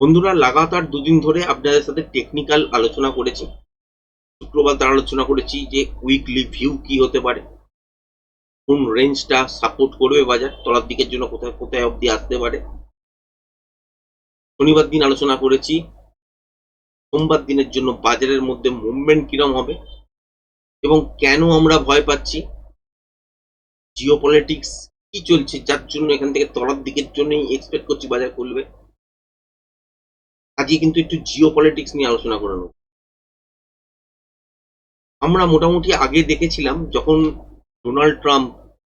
বন্ধুরা, লাগাতার দুদিন ধরে আপনাদের সাথে টেকনিক্যাল আলোচনা করেছি। শুক্রবার তার আলোচনা করেছি যে উইকলি ভিউ কি হতে পারে, কোন রেঞ্জটা সাপোর্ট করবে বাজার, তলার দিকের জন্য কোথায় কোথায় অবধি আসতে পারে। শনিবার দিন আলোচনা করেছি, সোমবার দিনের জন্য বাজারের মধ্যে মুভমেন্ট কিরম হবে এবং কেন আমরা ভয় পাচ্ছি জিও পলিটিক্স কি চলছে, যার জন্য এখান থেকে তলার দিকের জন্যই এক্সপেক্ট করছি বাজার খুলবে। আজকে কিন্তু একটু জিও পলিটিক্স নিয়ে আলোচনা করে নেব। আমরা মোটামুটি আগে দেখেছিলাম যখন ডোনাল্ড ট্রাম্প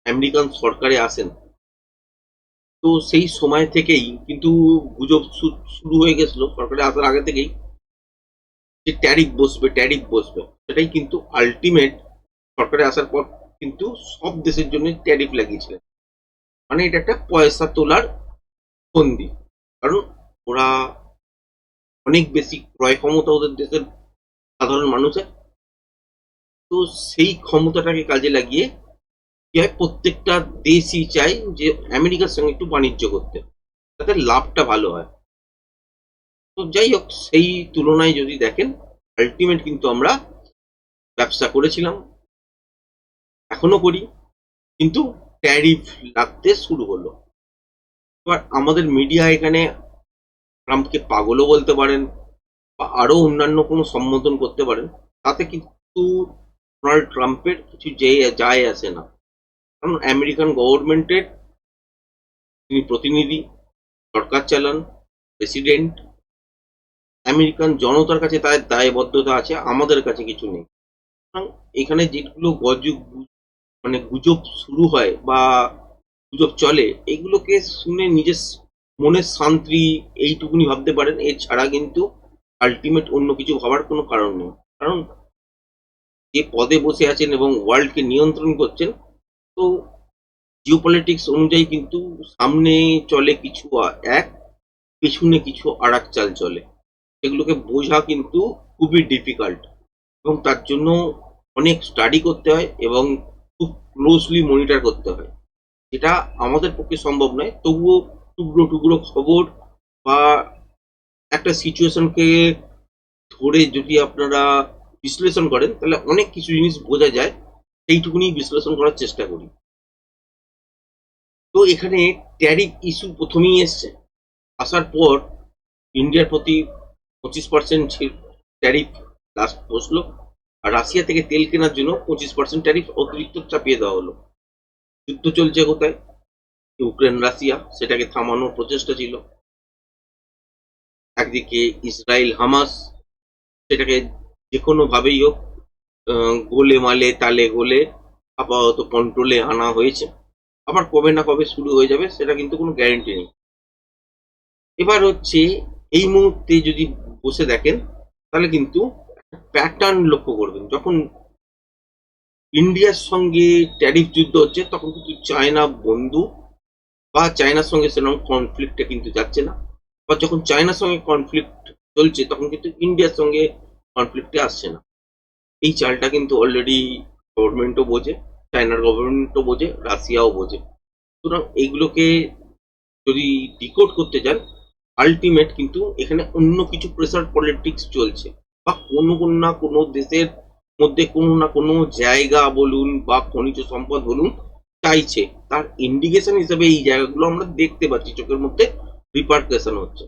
আমেরিকান সরকারে আসেন, তো সেই সময় থেকেই কিন্তু গুজব শুরু হয়ে গেছিল, সরকারে আসার আগে থেকেই। যে ট্যারিফ বসবে ট্যারিফ বসবে, সেটাই কিন্তু আলটিমেট সরকারে আসার পর কিন্তু সব দেশের জন্য ট্যারিফ লাগিয়েছিলেন। মানে এটা একটা পয়সা তোলার ফন্দি কারণ ওরা অনেক বেশি ক্রয় ক্ষমতা ওদের দেশের সাধারণ মানুষের। তো সেই ক্ষমতাটাকে কাজে লাগিয়ে কি হয়, প্রত্যেকটা দেশই চায় যে আমেরিকার সঙ্গে একটু বাণিজ্য করতে। তাতে লাভটা ভালো হয়। তো যাই হোক, সেই তুলনায় যদি দেখেন আলটিমেট কিন্তু আমরা ব্যবসা করেছিলাম। এখনও করি, কিন্তু ট্যারিফ লাগতে শুরু হলো। এবার আমাদের মিডিয়া এখানে ট্রাম্পকে পাগলও বলতে পারেন বা আরও অন্যান্য কোনো সম্বোধন করতে পারেন, তাতে কিন্তু ডোনাল্ড ট্রাম্পের কিছু যে যায় আসে না। কারণ আমেরিকান গভর্নমেন্টের তিনি প্রতিনিধি, সরকার চালান, প্রেসিডেন্ট, আমেরিকান জনতার কাছে তার দায়বদ্ধতা আছে, আমাদের কাছে কিছু নেই। এখানে যেগুলো গজব মানে গুজব শুরু হয় বা গুজব চলে, এগুলোকে শুনে নিজের মনের শান্তি এইটুকুনি ভাবতে পারেন এছাড়া কিন্তু আলটিমেট অন্য কিছু ভাবার কোনো কারণ নেই। কারণ যে পদে বসে আছেন এবং ওয়ার্ল্ডকে নিয়ন্ত্রণ করছেন, তো জিওপলিটিক্স অনুযায়ী কিন্তু সামনে চলে কিছু এক, পেছনে কিছু আর চাল চলে। এগুলোকে বোঝা কিন্তু খুবই ডিফিকাল্ট এবং তার জন্য অনেক স্টাডি করতে হয় এবং খুব ক্লোজলি মনিটর করতে হয়। যেটা আমাদের পক্ষে সম্ভব নয়, তবুও টুকরো টুকরো খবর বা একটা সিচুয়েশনকে ধরে যদি আপনারা বিশ্লেষণ করেন, তাহলে অনেক কিছু জিনিস বোঝা যায়। সেইটুকুনি বিশ্লেষণ করার চেষ্টা করি। তো এখানে ট্যারিফ ইস্যু প্রথমেই এসছে। আসার পর ইন্ডিয়ার প্রতি পঁচিশ পার্সেন্ট ট্যারিফ বসল আর রাশিয়া থেকে তেল কেনার জন্য পঁচিশ পার্সেন্ট ট্যারিফ অতিরিক্ত চাপিয়ে দেওয়া হলো। যুদ্ধ চলছে কোথায়? ইউক্রেন, রাশিয়া, সেটাকে থামানোর প্রচেষ্টা ছিল। একদিকে ইসরায়েল, হামাস, সেটাকে যে কোনো ভাবেই হোক গোলে মালে, তালে গোলে, আপাতত কন্ট্রোলে আনা হয়েছে। আবার কবে না কবে শুরু হয়ে যাবে, সেটা কিন্তু কোনো গ্যারেন্টি নেই। এবার হচ্ছে, এই মুহূর্তে যদি বসে দেখেন, তাহলে কিন্তু প্যাটার্ন লক্ষ্য করবেন। যখন ইন্ডিয়ার সঙ্গে ট্যারিফ যুদ্ধ হচ্ছে, তখন কিন্তু চায়না বন্ধু বা চায়নার সঙ্গে সেরকম কনফ্লিক্টে কিন্তু যাচ্ছে না। বা যখন চায়নার সঙ্গে কনফ্লিক্ট চলছে, তখন কিন্তু ইন্ডিয়ার সঙ্গে কনফ্লিক্টে আসছে না। এই চালটা কিন্তু অলরেডি গভর্নমেন্টও বোঝে, চায়নার গভর্নমেন্টও বোঝে, রাশিয়াও বোঝে। সুতরাং এইগুলোকে যদি ডিকোড করতে যান আলটিমেট কিন্তু এখানে অন্য কিছু প্রেসার পলিটিক্স চলছে। বা কোনো কোনো না কোনো দেশের মধ্যে কোনো না কোনো জায়গা বলুন বা খনিজ সম্পদ বলুন চাইছে, তার ইন্ডিকেশন হিসেবে এই জায়গাগুলো আমরা দেখতে পাচ্ছি, চোখের মধ্যে রিপার্কেশন হচ্ছে।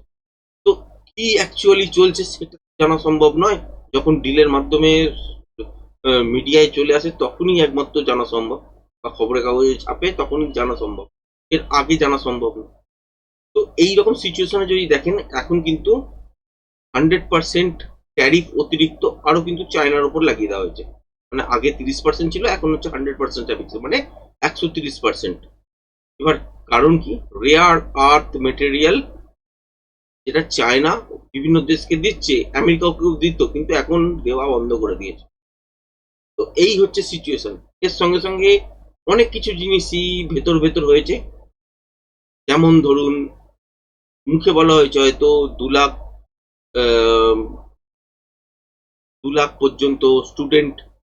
তো কি অ্যাকচুয়ালি চলছে সেটা জানা সম্ভব নয়। যখন ডিলের মাধ্যমে মিডিয়ায় চলে আসে, তখনই একমাত্র জানা সম্ভব। বা খবরের কাগজে ছাপে, তখনই জানা সম্ভব। এর আগে জানা সম্ভব না। তো এই রকম সিচুয়েশনে যদি দেখেন, এখন কিন্তু হান্ড্রেড পার্সেন্ট ট্যারিফ অতিরিক্ত আরও কিন্তু চায়নার উপর লাগিয়ে দেওয়া হয়েছে। মানে আগে তিরিশ পার্সেন্ট ছিল, এখন হচ্ছে হান্ড্রেড পার্সেন্ট ট্যারিফ মানে একশো তিরিশ পার্সেন্ট এবার কারণ কি? রেয়ার আর্থ মেটেরিয়াল যেটা চায়না বিভিন্ন দেশকে দিচ্ছে, আমেরিকাকেও দিত, কিন্তু এখন দেওয়া বন্ধ করে দিয়েছে। তো এই হচ্ছে সিচুয়েশন এর সঙ্গে সঙ্গে অনেক কিছু জিনিসই ভেতর ভেতর হয়েছে। যেমন ধরুন, মুখে বলা হয়েছে হয়তো দু লাখ দু লাখ পর্যন্ত স্টুডেন্ট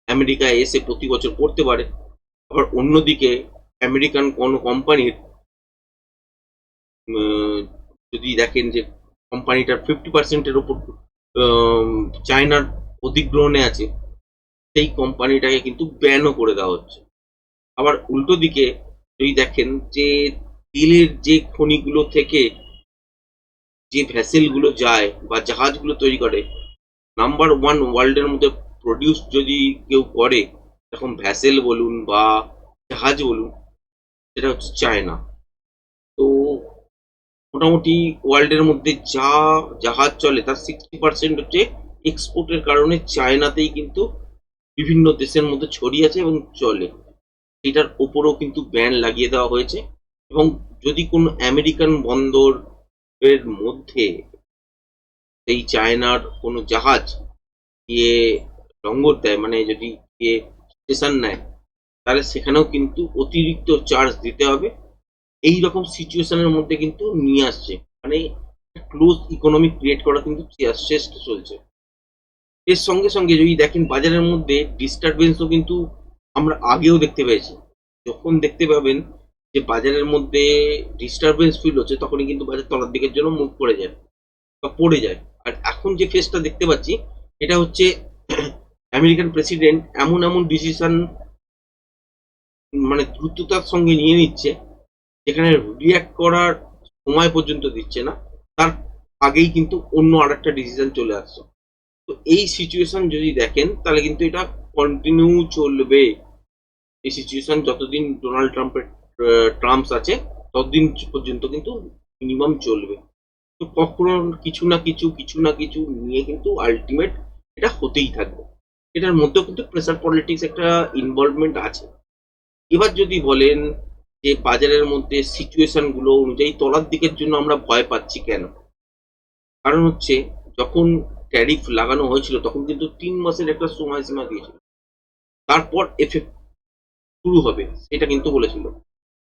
আমেরিকায় এসে প্রতি বছর পড়তে পারে। আবার অন্যদিকে আমেরিকান কোনো কোম্পানির যদি দেখেন যে কোম্পানিটার ফিফটি পার্সেন্টের ওপর চায়নার অধিগ্রহণে আছে, সেই কোম্পানিটাকে কিন্তু ব্যানও করে দেওয়া হচ্ছে। আবার উল্টো দিকে যদি দেখেন যে তেলের যে খনিগুলো থেকে যে ভ্যাসেলগুলো যায় বা জাহাজগুলো তৈরি করে নাম্বার ওয়ান ওয়ার্ল্ডের মধ্যে প্রডিউস যদি কেউ করে এখন ভ্যাসেল বলুন বা জাহাজ বলুন, সেটা হচ্ছে চায়না। তো মোটামুটি ওয়ার্ল্ডের মধ্যে যা জাহাজ চলে, তার সিক্সটি পার্সেন্ট হচ্ছে এক্সপোর্টের কারণে চায়নাতেই কিন্তু বিভিন্ন দেশের মধ্যে ছড়িয়ে আছে এবং চলে। এটার ওপরও কিন্তু ব্যান লাগিয়ে দেওয়া হয়েছে এবং যদি কোনো আমেরিকান বন্দর এর মধ্যে সেই চায়নার কোনো জাহাজ গিয়ে লঙ্গর দেয় মানে যদি গিয়ে স্টেশন নেয়, তাহলে সেখানেও কিন্তু অতিরিক্ত চার্জ দিতে হবে। এই রকম সিচুয়েশনের মধ্যে কিন্তু নিয়ে আসছে। মানে ক্লোজ ইকোনমি ক্রিয়েট করা কিন্তু চেষ্টা চলছে। এর সঙ্গে সঙ্গে যদি দেখেন বাজারের মধ্যে ডিস্টারবেন্সও কিন্তু আমরা আগেও দেখতে পেয়েছি। যখন দেখতে পাবেন যে বাজারের মধ্যে ডিস্টারবেন্স ফিল হচ্ছে, তখনই কিন্তু বাজার তলার দিকের জন্য মুভ করে যায় বা পড়ে যায়। আর এখন যে ফেসটা দেখতে পাচ্ছি, এটা হচ্ছে আমেরিকান প্রেসিডেন্ট এমন এমন ডিসিশন মানে দ্রুততার সঙ্গে নিয়ে নিচ্ছে, যেখানে রিয়াক্ট করার সময় পর্যন্ত দিচ্ছে না, তার আগেই কিন্তু অন্য আর একটা ডিসিশন চলে আসছে। তো এই সিচুয়েশন যদি দেখেন, তাহলে কিন্তু এটা কন্টিনিউ চলবে। এই সিচুয়েশন যতদিন ডোনাল্ড ট্রাম্পের ট্রাম্পস আছে, ততদিন পর্যন্ত কিন্তু মিনিমাম চলবে। তো কখনো কিছু না কিছু কিছু না কিছু নিয়ে কিন্তু আলটিমেট এটা হতেই থাকবে। এটার মধ্যে কিন্তু প্রেসার পলিটিক্স একটা ইনভলভমেন্ট আছে। এবার যদি বলেন যে বাজারের মধ্যে সিচুয়েশনগুলো অনুযায়ী তলার দিকের জন্য আমরা ভয় পাচ্ছি কেন? কারণ হচ্ছে যখন ট্যারিফ লাগানো হয়েছিল তখন কিন্তু তিন মাসের একটা সময়সীমা দিয়েছিল। তারপর এফেক্ট শুরু হবে, সেটা কিন্তু বলেছিল।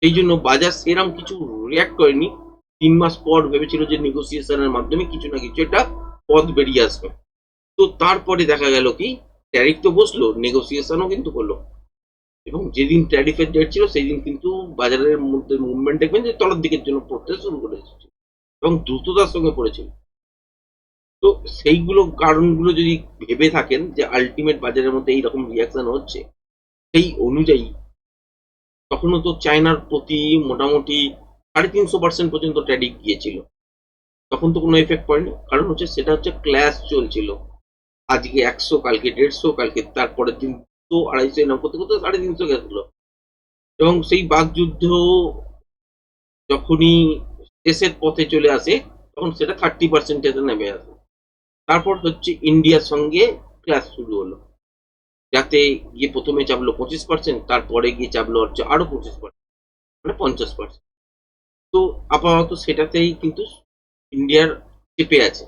সেই জন্য বাজার সেরাম কিছু রিয়াক্ট করেনি। তিন মাস পর ভেবেছিল যে নেগোসিয়েশনের মাধ্যমে কিছু না কিছু একটা পথ বেরিয়ে আসবে। তো তারপরে দেখা গেল কি ট্যারিফ তো বসল নেগোসিয়েশনও কিন্তু হলো। এবং যেদিন ট্যারিফের ডেট ছিল সেই দিন কিন্তু বাজারের মধ্যে মুভমেন্ট দেখবেন যে তলার দিকের জন্য পড়তে শুরু করে এসেছে এবং দ্রুততার সঙ্গে পড়েছিল। তো সেইগুলো কারণগুলো যদি ভেবে থাকেন যে আলটিমেট বাজারের মধ্যে এইরকম রিয়াকশন হচ্ছে, সেই অনুযায়ী তখনও তো চায়নার প্রতি মোটামুটি সাড়ে তিনশো পার্সেন্ট পর্যন্ত ট্যারিফ গিয়েছিল। তখন তো কোনো এফেক্ট পড়েনি। কারণ হচ্ছে সেটা হচ্ছে ক্ল্যাশ চলছিল। আজকে একশো, কালকে দেড়শো, কালকে তারপরের দিন তো আড়াইশো এরকম করতে করতে সাড়ে তিনশো গেছিল। এবং সেই বাকযুদ্ধ যখনই শেষের পথে চলে আসে, তখন সেটা থার্টি পার্সেন্টেজে নেমে আসে। তারপর হচ্ছে ইন্ডিয়ার সঙ্গে ক্লাস শুরু হলো। যাতে গিয়ে প্রথমে চাপলো পঁচিশ পার্সেন্ট তারপরে গিয়ে চাপলো হচ্ছে আরও পঁচিশ পার্সেন্ট মানে পঞ্চাশ পার্সেন্ট তো আপাতত সেটাতেই কিন্তু ইন্ডিয়ার চেপে আছে।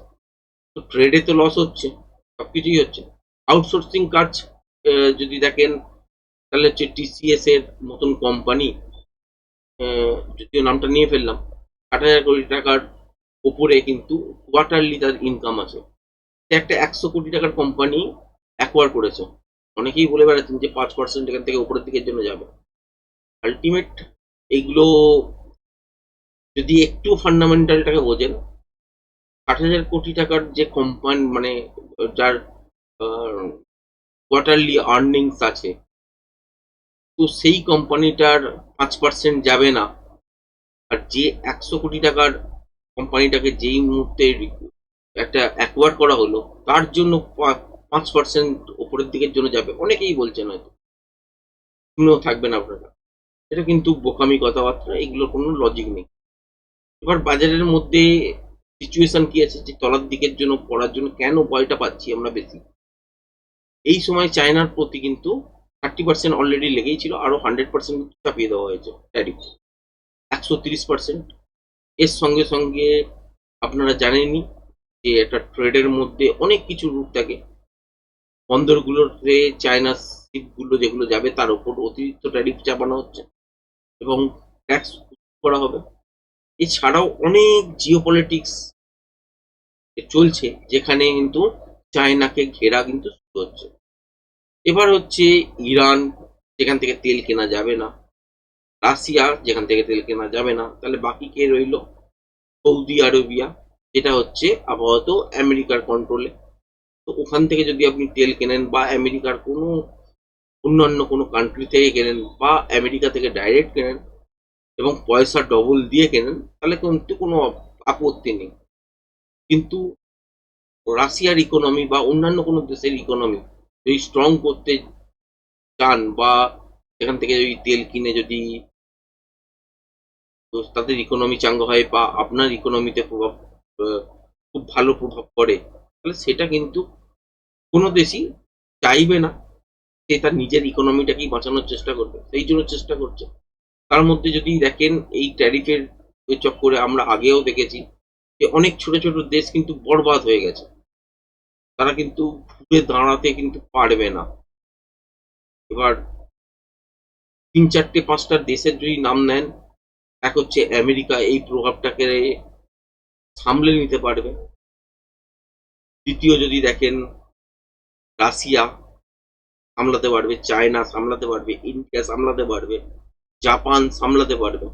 তো ট্রেডে তো লস হচ্ছে। সবকিছুই হচ্ছে। আউটসোর্সিং কাজ যদি দেখেন, তাহলে হচ্ছে টিসিএস এর মতন কোম্পানি যদিও নামটা নিয়ে ফেললাম, আট হাজার কোটি টাকার উপরে কিন্তু কোয়ার্টারলি তার ইনকাম আছে। একটা একশো কোটি টাকার কোম্পানি অ্যাকোয়ার করেছে। অনেকেই বলে বেড়াচ্ছেন যে পাঁচ পার্সেন্ট এখান থেকে উপরের দিকের জন্য যাবে। আলটিমেট এইগুলো যদি একটু ফান্ডামেন্টালটাকে বোঝেন ষাট হাজার কোটি টাকার যে কোম্পানি মানে যার কোয়ার্টারলি আর্নিংস আছে, তো সেই কোম্পানিটার পাঁচ পার্সেন্ট যাবে না। আর যে একশো কোটি টাকার কোম্পানিটাকে যেই মুহূর্তে একটা অ্যাকোয়ার করা হলো, তার জন্য পাঁচ পার্সেন্ট ওপরের দিকের জন্য যাবে। অনেকেই বলছেন হয়তো। শুনেও থাকবেন আপনারা। এটা কিন্তু বোকামি কথাবার্তা, এগুলোর কোনো লজিক নেই। এবার বাজারের মধ্যে সিচুয়েশন কি আছে, যে তলার দিকের জন্য, পড়ার জন্য কেন ভয়টা পাচ্ছি আমরা বেশি? এই সময় চায়নার প্রতি কিন্তু থার্টি পার্সেন্ট অলরেডি লেগেই ছিল, আরও হান্ড্রেড পার্সেন্ট চাপিয়ে দেওয়া হয়েছে ট্যারিফ একশো তিরিশ পার্সেন্ট এর সঙ্গে সঙ্গে আপনারা জানেনই যে একটা ট্রেডের মধ্যে অনেক কিছু রুট থাকে। বন্দরগুলোতে চায়না শিপগুলো যেগুলো যাবে, তার উপর অতিরিক্ত ট্যারিফ চাপানো হচ্ছে এবং ট্যাক্স করা হবে। এছাড়াও অনেক জিও পলিটিক্স চলছে, যেখানে কিন্তু চায়নাকে ঘেরা কিন্তু শুরু হচ্ছে। এবার হচ্ছে ইরান, যেখান থেকে তেল কেনা যাবে না। রাশিয়া, যেখান থেকে তেল কেনা যাবে না। তাহলে বাকি কে রইল? সৌদি আরবিয়া, যেটা হচ্ছে আপাতত আমেরিকার কন্ট্রোলে তো ওখান থেকে যদি আপনি তেল কেনেন বা আমেরিকার কোনো অন্যান্য কোনো কান্ট্রি থেকে কেনেন বা আমেরিকা থেকে ডাইরেক্ট কেনেন এবং পয়সা ডবল দিয়ে কেনেন, তাহলে কিন্তু কোনো আপত্তি নেই। কিন্তু রাশিয়ার ইকোনমি বা অন্যান্য কোনো দেশের ইকোনমি যদি স্ট্রং করতে চান বা সেখান থেকে যদি তেল কিনে যদি তাদের ইকোনমি চাঙ্গা হয় বা আপনার ইকোনমিতে প্রভাব খুব ভালো প্রভাব পড়ে, তাহলে সেটা কিন্তু কোনো দেশই চাইবে না। সে তার নিজের ইকোনমিটাকেই বাঁচানোর চেষ্টা করবে। সেই জন্য চেষ্টা করছে। তার মধ্যে যদি দেখেন এই ট্যারিফের চক্করে আমরা আগেও দেখেছি যে অনেক ছোট ছোট দেশ কিন্তু বরবাদ হয়ে গেছে। তারা কিন্তু ঘুরে দাঁড়াতে কিন্তু পারবে না। এবার তিন চারটে পাঁচটা দেশের যদি নাম নেন, এক হচ্ছে আমেরিকা এই প্রভাবটাকে সামলে নিতে পারবে। দ্বিতীয় যদি দেখেন, রাশিয়া সামলাতে পারবে, চায়না সামলাতে পারবে, ইন্ডিয়া সামলাতে পারবে। জাপান সামলাতে পারবে।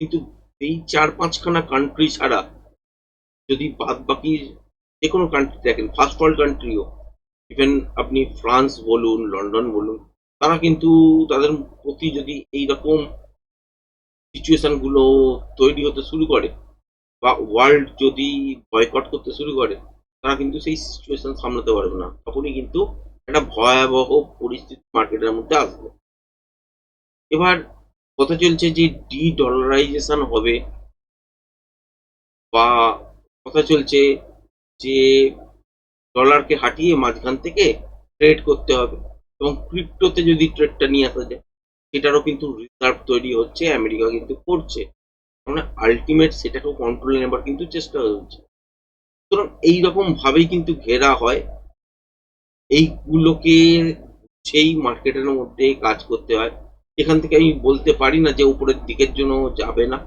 কিন্তু এই চার পাঁচখানা কান্ট্রি ছাড়া যদি বাদ বাকি যে কোনো কান্ট্রি দেখেন ফার্স্ট ওয়ার্ল্ড কান্ট্রিও ইভেন আপনি ফ্রান্স বলুন লন্ডন বলুন, তারা কিন্তু তাদের প্রতি যদি এই রকম সিচুয়েশন তৈরি হতে শুরু করে বা ওয়ার্ল্ড যদি বয়কট করতে শুরু করে, তারা কিন্তু সেই সিচুয়েশন সামলাতে পারবে না। তখনই কিন্তু একটা ভয়াবহ পরিস্থিতি মার্কেটের মধ্যে আসবে। এবার কথা চলছে যে ডি ডলারাইজেশন হবে বা কথা চলছে যে ডলারকে হাঁটিয়ে মাঝখান থেকে ট্রেড করতে হবে এবং ক্রিপ্টোতে যদি ট্রেডটা নিয়ে আসা যায়, সেটারও কিন্তু রিজার্ভ তৈরি হচ্ছে, আমেরিকা কিন্তু করছে। মানে আলটিমেট সেটাকেও কন্ট্রোলে নেবার কিন্তু চেষ্টা হচ্ছে সুতরাং এইরকম ভাবেই কিন্তু ঘেরা হয়। এইগুলোকে সেই মার্কেটের মধ্যে কাজ করতে হয়। এখান থেকে আমি বলতে পারি না যে উপরের দিকের জন্য যাবে না।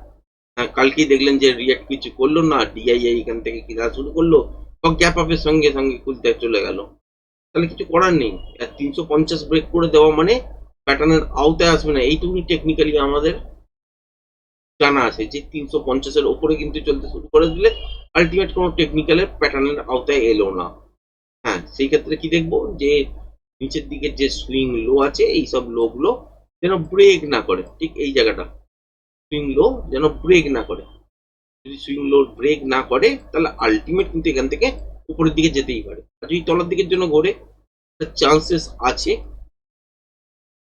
হ্যাঁ কালকেই দেখলেন যে রিয়াক্ট কিছু করল না ডিআইআই এখান থেকে কিনা শুরু করল, বা গ্যাপ আপের সঙ্গে সঙ্গে খুলতে চলে গেল। তাহলে কিছু করার নেই। আর তিনশো পঞ্চাশ ব্রেক করে দেওয়া মানে প্যাটার্নের আওতায় আসবে না। এইটুকুনি টেকনিক্যালি আমাদের জানা আছে যে তিনশো পঞ্চাশের ওপরে কিন্তু চলতে শুরু করে দিলে আলটিমেট কোনো টেকনিক্যালের প্যাটার্নের আওতায় এলো না। হ্যাঁ সেই ক্ষেত্রে কি দেখব যে নিচের দিকে যে সুইং লো আছে এই সব লো গুলো যেন ব্রেক না করে। ঠিক এই জায়গাটা। সুইং লো যেন ব্রেক না করে। যদি সুইং লো ব্রেক না করে, তাহলে আলটিমেট কিন্তু এখান থেকে উপরের দিকে যেতেই পারে। আর যদি তলার দিকের জন্য ঘোরে চান্সেস আছে।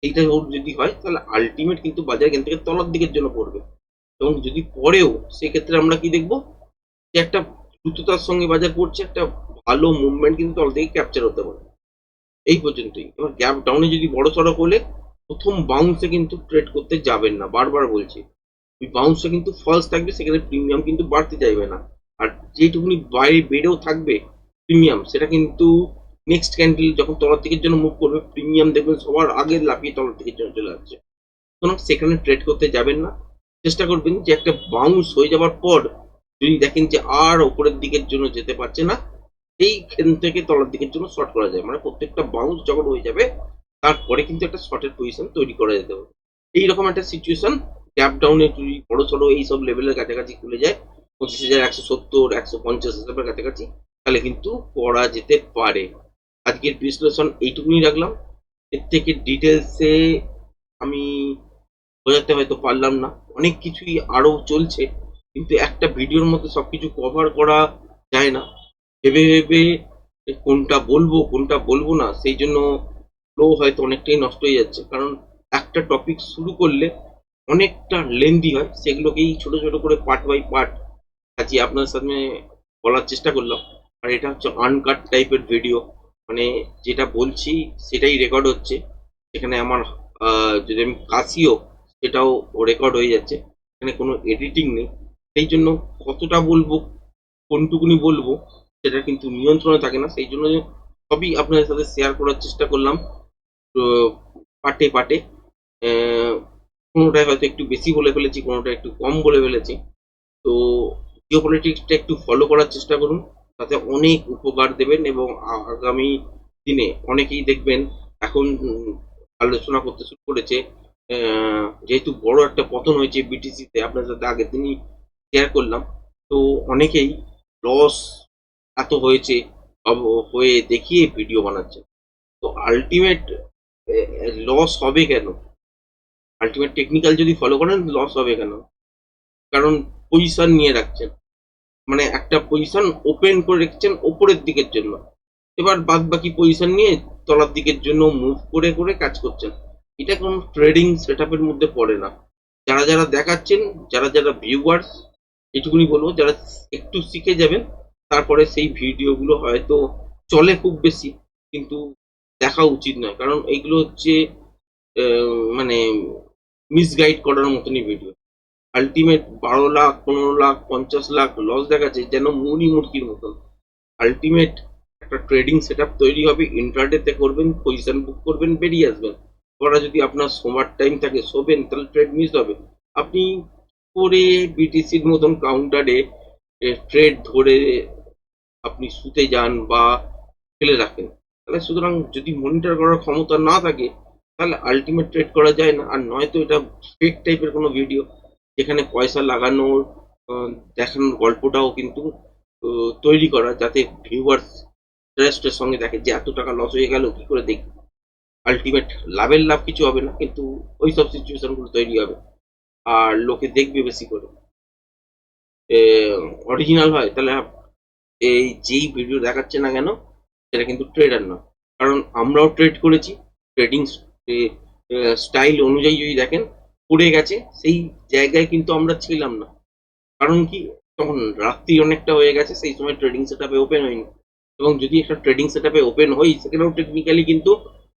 এইটা ওর যদি হয়, তাহলে আলটিমেট কিন্তু বাজার এখান থেকে তলার দিকের জন্য পড়বে। এবং যদি পড়েও, সেক্ষেত্রে আমরা কি দেখব? যে একটা দ্রুততার সঙ্গে বাজার পড়ছে, একটা ভালো মুভমেন্ট কিন্তু তল থেকে ক্যাপচার হতে পারে। এই পর্যন্তই। এবার গ্যাপ ডাউনে যদি বড় সড়ো হলে প্রথম বাউন্সে কিন্তু ট্রেড করতে যাবেন না, বারবার বলছি। ওই বাউন্সটা কিন্তু ফলস থাকবে, সেখানে প্রিমিয়াম কিন্তু বাড়তে চাইবে না। আর যেটুকুনি বাইরে বেড়েও থাকবে প্রিমিয়াম সেটা কিন্তু নেক্সট ক্যান্ডেল যখন তলার দিকের জন্য মুভ করবে প্রিমিয়াম দেখবেন সবার আগে লাফিয়ে তলার দিকের জন্য চলে যাচ্ছে সুতরাং সেখানে ট্রেড করতে যাবেন না। চেষ্টা করবেন যে একটা বাউন্স হয়ে যাওয়ার পর যদি দেখেন যে আর ওপরের দিকের জন্য যেতে পারছে না এইখান থেকে তলার দিকের জন্য শর্ট করা যায়। মানে প্রত্যেকটা বাউন্স যখন হয়ে যাবে তারপরে কিন্তু একটা শর্টের পজিশন তৈরি করা যেতে পারে। এইরকম একটা সিচুয়েশন গ্যাপ ডাউনে যদি বড় সড়ো এইসব লেভেলের কাছাকাছি খুলে যায়, পঁচিশ হাজার, একশো সত্তর, একশো পঞ্চাশ হাজারের কাছাকাছি, তাহলে কিন্তু করা যেতে পারে। আজকের বিশ্লেষণ এইটুকুনি রাখলাম। এর থেকে ডিটেলসে আমি বোঝাতে হয়তো পারলাম না। অনেক কিছুই আরও চলছে, কিন্তু একটা ভিডিওর মধ্যে সব কিছু কভার করা যায় না। ভেবে ভেবে কোনটা বলব কোনটা বলব না, সেই জন্য ফ্লো হয়তো অনেকটাই নষ্ট হয়ে যাচ্ছে। কারণ একটা টপিক শুরু করলে অনেকটা লেন্দি হয়। সেগুলোকেই ছোট ছোট করে পার্ট বাই পার্ট আজকে আপনার সামনে বলার চেষ্টা করলাম। আর এটা হচ্ছে আনকাট টাইপের ভিডিও মানে যেটা বলছি, সেটাই রেকর্ড হচ্ছে। এখানে আমার যদি আমি কাশিও, সেটাও রেকর্ড হয়ে যাচ্ছে। এখানে কোনো এডিটিং নেই। সেই জন্য কতটা বলব, কোনটুকুনি বলব, সেটা কিন্তু নিয়ন্ত্রণে থাকে না। সেই জন্য সবই আপনাদের সাথে শেয়ার করার চেষ্টা করলাম। পাটে আহ, কোনোটায় হয়তো একটু বেশি বলে ফেলেছি কোনোটা একটু কম বলে ফেলেছি। তো জিও পলিটিক্সটা একটু ফলো করার চেষ্টা করুন তাতে অনেক উপকার দেবেন এবং আগামী দিনে অনেকেই দেখবেন এখন আলোচনা করতে শুরু করেছে যেহেতু বড় একটা পতন হয়েছে বিটিসিতে আপনার সাথে আগের দিনই শেয়ার করলাম তো অনেকেই লস এত হয়েছে হয়ে দেখিয়ে ভিডিও বানাচ্ছে। তো আলটিমেট লস হবে কেন? আলটিমেট টেকনিক্যাল যদি ফলো করেন লস হবে কেন? কারণ পজিশন নিয়ে রাখছেন। মানে একটা পজিশন ওপেন করে রেখেছেন ওপরের দিকের জন্য। এবার বাদ বাকি পজিশন নিয়ে তলার দিকের জন্য মুভ করে করে কাজ করছেন। এটা কোনো ট্রেডিং সেট মধ্যে পড়ে না। যারা যারা দেখাচ্ছেন, যারা যারা ভিউয়ার্স এটুকুনি বলব, যারা একটু শিখে যাবেন, তারপরে সেই ভিডিওগুলো হয়তো চলে খুব বেশি, কিন্তু দেখা উচিত নয়। কারণ এইগুলো হচ্ছে মানে মিসগাইড করার মতনই ভিডিও আলটিমেট বারো লাখ, পনেরো লাখ, পঞ্চাশ লাখ লস দেখাচ্ছে যেন মুড়ি মুরগির মতন। আলটিমেট একটা ট্রেডিং সেট তৈরি হবে ইন্টারনেটে করবেন পজিশন বুক করবেন, বেরিয়ে আসবেন। ওরা যদি আপনার সোমার টাইম থাকে, শোবেন, তাহলে ট্রেড মিস হবে। আপনি করে বিটিসির মতন কাউন্টারে ট্রেড ধরে আপনি শুতে যান বা ফেলে রাখেন। তাহলে সুতরাং যদি মনিটর করার ক্ষমতা না থাকে, তাহলে আলটিমেট ট্রেড করা যায় না। আর নয়তো এটা ফেক টাইপের কোনো ভিডিও যেখানে পয়সা লাগানোর দেখানোর গল্পটাও কিন্তু তৈরি করা, যাতে ভিউয়ার্স ইন্টারেস্টের সঙ্গে দেখে যে এত টাকা লস হয়ে গেল, কি করে দেখি আলটিমেট লাভের লাভ কিছু হবে না, কিন্তু ওই সব সিচুয়েশনগুলো তৈরি হবে। আর লোকে দেখবে বেশি করে। অরিজিনাল হয়, তাহলে এই যেই ভিডিও দেখাচ্ছে না কেন সেটা কিন্তু ট্রেডার না কারণ আমরাও ট্রেড করেছি ট্রেডিং স্টাইল অনুযায়ী যদি দেখেন, পড়ে গেছে, সেই জায়গায় কিন্তু আমরা ছিলাম না। কারণ কি, তখন রাত্রি অনেকটা হয়ে গেছে, সেই সময় ট্রেডিং সেট ওপেন হয়নি। এবং যদি একটা ট্রেডিং সেট ওপেন হই, সেখানেও টেকনিক্যালি কিন্তু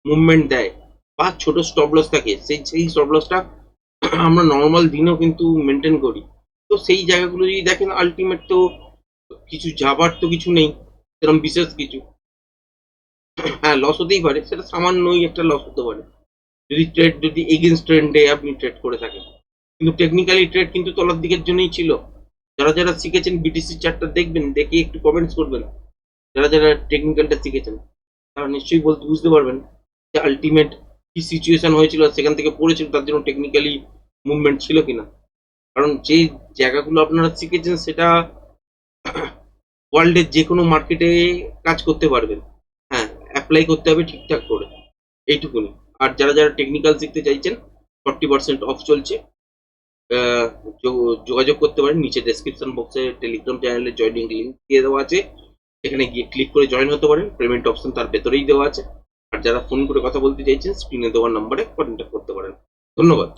মুভমেন্ট দেয়। বা ছোট স্টপ লস থাকে, সেই সেই স্টপ লসটা আমরা নর্মাল দিনেও কিন্তু মেনটেন করি। তো সেই জায়গাগুলো যদি দেখেন আলটিমেট তো কিছু যাবার তো কিছু নেই সেরকম বিশেষ কিছু। হ্যাঁ লস হতেই পারে। সেটা সামান্যই একটা লস হতে পারে। যদি ট্রেড যদি এগেনস্ট ট্রেন্ডে আপনি ট্রেড করে থাকেন। কিন্তু টেকনিক্যালি ট্রেড কিন্তু তলার দিকের জন্যই ছিল। যারা যারা শিখেছেন বিটিসি চার্টটা দেখবেন, দেখে একটু কমেন্টস করবেন। যারা যারা টেকনিক্যালটা শিখেছেন, তারা নিশ্চয়ই বলতে, বুঝতে পারবেন যে আলটিমেট কি সিচুয়েশন হয়েছিল সেখান থেকে পড়েছিল, তার জন্য টেকনিক্যালি মুভমেন্ট ছিল কিনা। কারণ যে জায়গাগুলো আপনারা শিখেছেন, সেটা ওয়ার্ল্ডের যে কোনো মার্কেটে কাজ করতে পারবেন। অ্যাপ্লাই করতে হবে ঠিকঠাক করে। এইটুকুনি। আর যারা যারা টেকনিক্যাল শিখতে চাইছেন ফর্টি পার্সেন্ট অফ চলছে। যোগাযোগ করতে পারেন। নিচে ডেসক্রিপশন বক্সে টেলিগ্রাম চ্যানেলে জয়েনিং লিঙ্ক দিয়ে দেওয়া আছে। সেখানে গিয়ে ক্লিক করে জয়েন হতে পারেন। পেমেন্ট অপশন তার ভেতরেই দেওয়া আছে। আর যারা ফোন করে কথা বলতে চাইছেন স্ক্রিনে দেওয়ার নাম্বারে কন্ট্যাক্ট করতে পারেন। ধন্যবাদ।